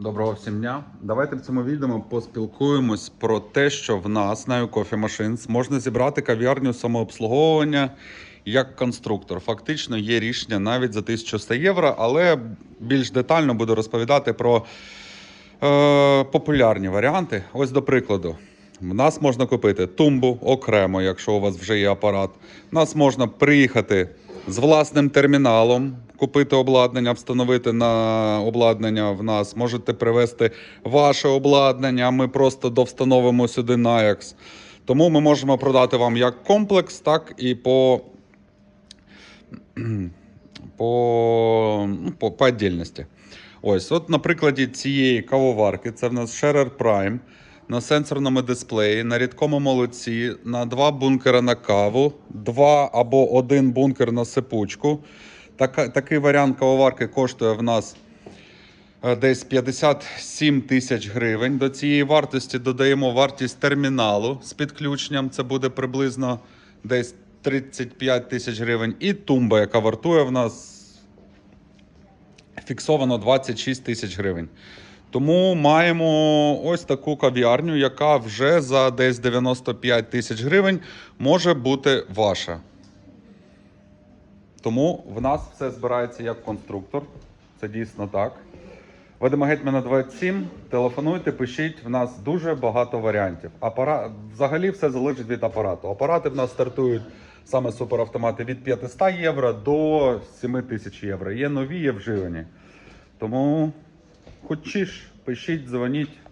Доброго всім дня. Давайте в цьому відео поспілкуємось про те, що в нас на Coffee Machines можна зібрати кав'ярню самообслуговування як конструктор. Фактично є рішення навіть за 1100 євро, але більш детально буду розповідати про е, популярні варіанти. Ось до прикладу. В нас можна купити тумбу окремо, якщо у вас вже є апарат. У нас можна приїхати з власним терміналом, купити обладнання, встановити на обладнання в нас. Можете привезти ваше обладнання, ми просто довстановимо сюди NAYAX. Тому ми можемо продати вам як комплекс, так і по, по, ну, по, по віддільності. Ось, от на прикладі цієї кавоварки, це в нас Scherer Prime на сенсорному дисплеї, на рідкому молоці, на два бункера на каву, два або один бункер на сипучку. Така, такий варіант кавоварки коштує в нас е, десь 57 тисяч гривень. До цієї вартості додаємо вартість терміналу з підключенням. Це буде приблизно десь 35 тисяч гривень. І тумба, яка вартує в нас фіксовано 26 тисяч гривень. Тому маємо ось таку кав'ярню, яка вже за десь 95 тисяч гривень може бути ваша. Тому в нас все збирається як конструктор. Це дійсно так. Вадима Гетьмана 27. Телефонуйте, пишіть. В нас дуже багато варіантів. Апара... Взагалі все залежить від апарату. Апарати в нас стартують саме суперавтомати від 500 євро до 7 тисяч євро. Є нові, є вживані. Тому хочеш, пишіть, дзвоніть.